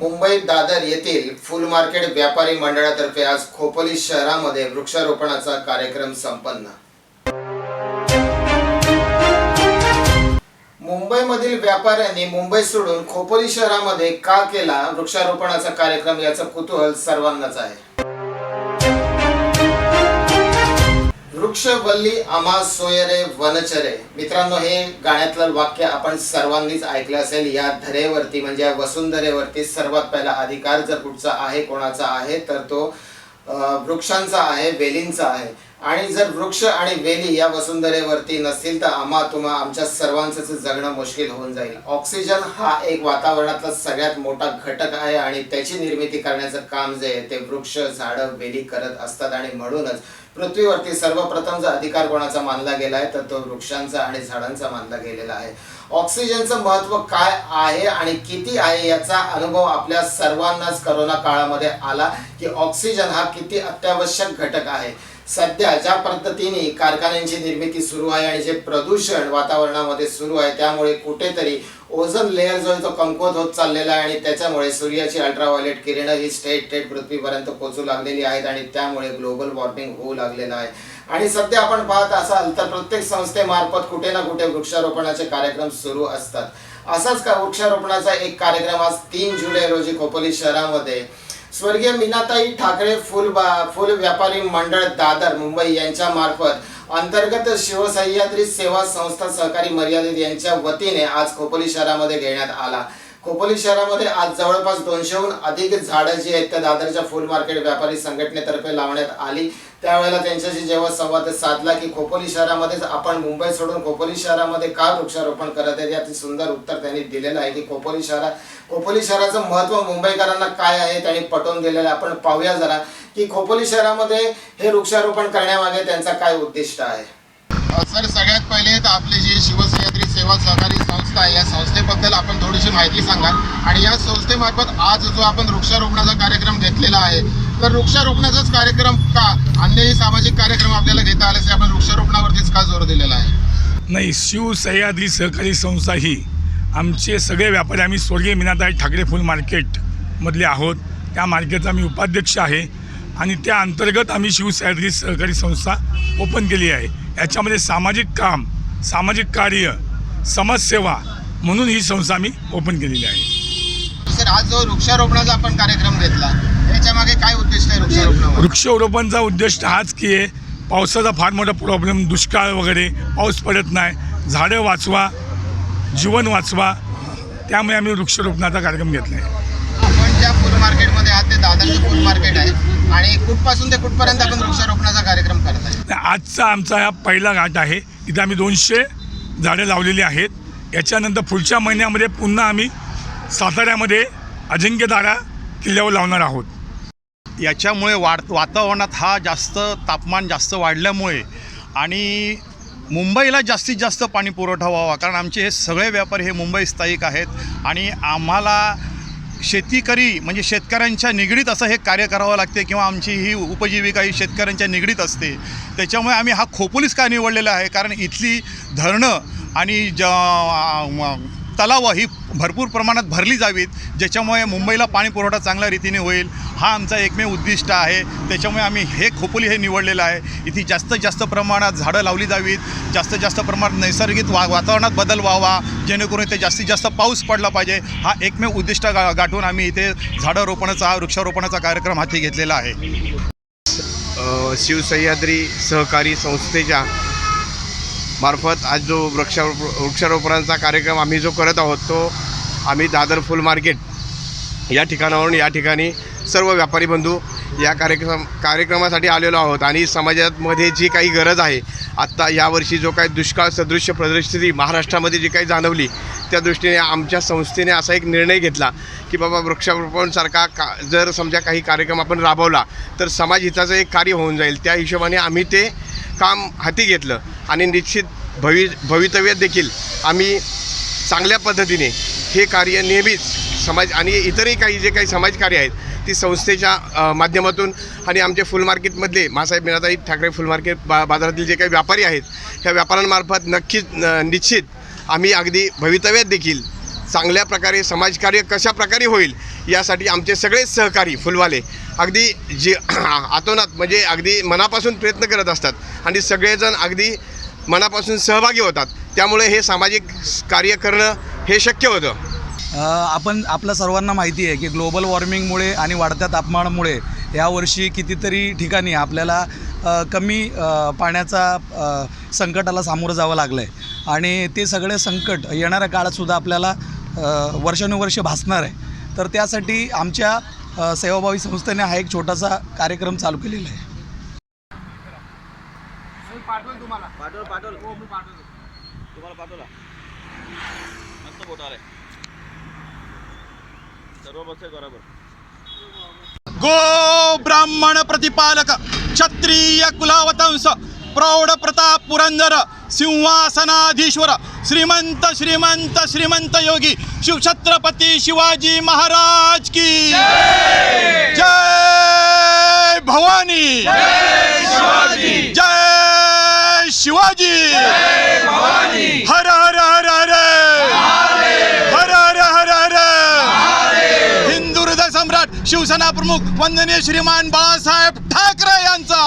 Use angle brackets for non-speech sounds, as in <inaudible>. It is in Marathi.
मुंबई दादर येथील फुल मार्केट व्यापारी मंडळातर्फे आज खोपोली शहरामध्ये वृक्षारोपणाचा कार्यक्रम संपन्न. मुंबईमधील व्यापाऱ्यांनी मुंबई सोडून खोपोली शहरामध्ये का केला वृक्षारोपणाचा कार्यक्रम याचं कुतूहल सर्वांनाच आहे. वृक्षवल्ली आम्हा सोयरे वनचरे. मित्रांनो हे गाण्यातलं वाक्य आपण सर्वांनीच ऐकलं असेल. या धरेवरती म्हणजे या वसुंधरेवरती सर्वात पहिला अधिकार जर कुठचा आहे कोणाचा आहे तर तो वृक्षांचा आहे वेलींचा आहे. आणि जर वृक्ष आणि वेली या वसुंधरेवरती नसतील तर आम्हा तुम्हा आमच्या सर्वांचं जगणं मुश्किल होऊन जाईल. ऑक्सिजन हा एक वातावरणातला सगळ्यात मोठा घटक आहे आणि त्याची निर्मिती करण्याचं काम जे आहे ते वृक्ष झाडं वेली करत असतात आणि म्हणूनच पृथ्वीवरती सर्वप्रथम जर अधिकार कोणाचा मानला गेला आहे तर तो वृक्षांचा आणि झाडांचा मानला गेलेला आहे. ऑक्सिजनचं महत्त्व काय आहे आणि किती आहे याचा अनुभव आपल्या सर्वांनाच करोना काळामध्ये आला की ऑक्सिजन हा किती अत्यावश्यक घटक आहे. सध्या ज्या पद्धतीने कारखान्यांची निर्मिती सुरू आहे आणि जे प्रदूषण वातावरणामध्ये सुरू आहे त्यामुळे कुठेतरी ओझोन लेअर जो आहे तो कमकुवत होत चाललेला आहे आणि त्याच्यामुळे सूर्याची अल्ट्राव्हायलेट किरणं ही स्टेट थेट पृथ्वीपर्यंत पोहोचू लागलेली आहेत आणि त्यामुळे ग्लोबल वॉर्मिंग होऊ लागलेलं आहे. आणि सध्या आपण पाहत असाल तर प्रत्येक संस्थेमार्फत कुठे ना कुठे वृक्षारोपणाचे कार्यक्रम सुरू असतात. असाच का वृक्षारोपणाचा एक कार्यक्रम आज तीन जुलै रोजी खोपोली शहरामध्ये स्वर्गीय मीनाताई ठाकरे फुल बा फुल व्यापारी मंडळ दादर मुंबई यांच्या मार्फत अंतर्गत शिवसह्याद्री सेवा संस्था सहकारी मर्यादित यांच्या वतीने आज खोपोली शहरामध्ये घेण्यात आला. खोपोली शहरामध्ये आज जवळपास दोनशेहून अधिक झाडं जी आहेत त्या दादरच्या फुल मार्केट व्यापारी संघटनेतर्फे लावण्यात आली. त्यावेळेला त्यांच्याशी जेव्हा संवाद साधला की खोपोली शहरामध्येच आपण मुंबई सोडून खोपोली शहरामध्ये का वृक्षारोपण करत आहेत याचे सुंदर उत्तर त्यांनी दिलेलं आहे की खोपोली शहरात खोपोली शहराचं महत्त्व मुंबईकरांना काय आहे त्यांनी पटवून दिलेलं आहे. आपण पाहूया जरा की खोपोली शहरामध्ये हे वृक्षारोपण करण्यामागे त्यांचा काय उद्दिष्ट आहे? सर सगळ्यात पहिले तर आपली जी काय या संस्थेबद्दल आपण थोडीशी माहिती सांगाल. आणि या संस्थेमार्फत आज जो आपण वृक्षारोपणाचा कार्यक्रम घेतलेला आहे तर वृक्षारोपणाचाच कार्यक्रम का? अन्यही सामाजिक कार्यक्रम आपल्याला घेता आल्यास असे आपण वृक्षारोपणावरतीच का जोर दिलेला आहे? नाही शिव सह्याद्री सहकारी संस्था ही आमचे सगळे व्यापारी आम्ही स्वर्गीय मीनाताई ठाकरे फुल मार्केटमधले आहोत. त्या मार्केटचा मी उपाध्यक्ष आहे. आणि त्या अंतर्गत आम्ही शिव सह्याद्री सहकारी संस्था ओपन केली आहे. याच्यामध्ये सामाजिक काम सामाजिक कार्य समाजसेवा म्हणून ही संस्था आम्ही ओपन केलेली आहे. सर आज जो वृक्षारोपणाचा आपण कार्यक्रम घेतला याच्या मागे काय उद्दिष्ट आहे वृक्षारोपणावर? वृक्षारोपणचा उद्दिष्ट हाच की आहे पावसाचा फार मोठा प्रॉब्लेम दुष्काळ वगैरे पाऊस पडत नाही झाडं वाचवा जीवन वाचवा त्यामुळे आम्ही वृक्षारोपणाचा कार्यक्रम घेतला आहे. आपण ज्या फुल मार्केटमध्ये आहात ते दादरचं फुल मार्केट आहे आणि कुठपासून ते कुठपर्यंत आपण वृक्षारोपणाचा कार्यक्रम करत आहे आजचा आमचा हा पहिला घाट आहे इथे आम्ही दोनशे झाडं लावलेली आहेत. याच्यानंतर पुढच्या महिन्यामध्ये पुन्हा आम्ही साताऱ्यामध्ये अजिंक्यदारा किल्ल्यावर लावणार आहोत. याच्यामुळे वाढ वातावरणात हा जास्त तापमान जास्त वाढल्यामुळे आणि मुंबईला जास्तीत जास्त पाणी पुरवठा व्हावा. कारण आमचे हे सगळे व्यापारी हे मुंबई स्थायिक आहेत आणि आम्हाला शेतीकरी म्हणजे शेतकऱ्यांच्या निगडीत असं हे कार्य करावं लागते किंवा आमची ही उपजीविका ही शेतकऱ्यांच्या निगडीत असते. त्याच्यामुळे आम्ही हा खोपोलीस का निवडलेला आहे? कारण इथली धरणं आणि ज तलावं ही भरपूर प्रमाणात भरली जावीत ज्याच्यामुळे मुंबईला पाणी पुरवठा चांगल्या रीतीने होईल हा आमचा एकमेव उद्दिष्ट आहे. त्याच्यामुळे आम्ही हे खोपोली हे निवडलेलं आहे. इथे जास्तीत जास्त प्रमाणात झाडं लावली जावीत. जास्तीत जास्त प्रमाणात नैसर्गिक वा वातावरणात बदल व्हावा. जेणेकरून इथे जास्तीत जास्त पाऊस पडला पाहिजे. हा एकमेव उद्दिष्ट गा गाठून आम्ही इथे झाडं रोपणाचा हा वृक्षारोपणाचा कार्यक्रम हाती घेतलेला आहे. शिवसह्याद्री सहकारी संस्थेच्या मार्फत आज जो वृक्षारोप वृक्षारोपणाचा कार्यक्रम आम्ही जो करत आहोत तो आम्ही दादर फुल मार्केट या ठिकाणावरून या ठिकाणी सर्व व्यापारी बंधू या कार्यक्रम कार्यक्रमासाठी आलेलो आहोत आणि समाजामध्ये जी काही गरज आहे आत्ता यावर्षी जो काही दुष्काळ सदृश्य परिस्थिती महाराष्ट्रामध्ये जी काही जाणवली त्या दृष्टीने आमच्या संस्थेने असा एक निर्णय घेतला की बाबा वृक्षारोपणसारखा का जर समजा काही कार्यक्रम आपण राबवला तर समाज हिताचं एक कार्य होऊन जाईल. त्या हिशोबाने आम्ही ते काम हाती घेतलं आणि निश्चित भवि भवितव्यात देखील आम्ही चांगल्या पद्धतीने हे कार्य नेहमीच समाज आणि इतरही काही जे काही समाजकार्य आहेत ती संस्थेच्या माध्यमातून आणि आमचे फुल मार्केटमधले मासाहेब मीनाताई ठाकरे फुल मार्केट बा बाजारातील जे काही व्यापारी आहेत ह्या व्यापाऱ्यांमार्फत नक्कीच निश्चित आम्ही अगदी भवितव्यात देखील चांगल्या प्रकारे समाजकार्य कशा प्रकारे होईल यासाठी आमचे सगळेच सहकारी फुलवाले अगदी जे <clears throat> आतोनात म्हणजे अगदी मनापासून प्रयत्न करत असतात आणि सगळेजण अगदी मनापासून सहभागी होतात. त्यामुळे हे सामाजिक कार्य करणं हे शक्य होतं. आपण आपल्या सर्वांना माहिती आहे की ग्लोबल वॉर्मिंगमुळे आणि वाढत्या तापमानामुळे यावर्षी कितीतरी ठिकाणी आपल्याला कमी पाण्याचा संकटाला सामोरं जावं लागलं आहे आणि ते सगळे संकट येणाऱ्या काळातसुद्धा आपल्याला वर्षानुवर्ष भासणार आहे. तर त्यासाठी आमच्या सेवाभावी संस्थेने हा एक छोटासा कार्यक्रम चालू केलेला आहे. गो ब्राह्मण प्रतिपालक क्षत्रिय कुलावतंस प्रौढ प्रताप पुरंदर सिंहासनाधीश्वर श्रीमंत श्रीमंत श्रीमंत योगी शिवछत्रपती शिवाजी महाराज की जय! भवानी! जय शिवाजी! हर हर हर हर हर हिंदू हृदय सम्राट शिवसेना प्रमुख वंदनीय श्रीमान बाळासाहेब ठाकरे यांचा.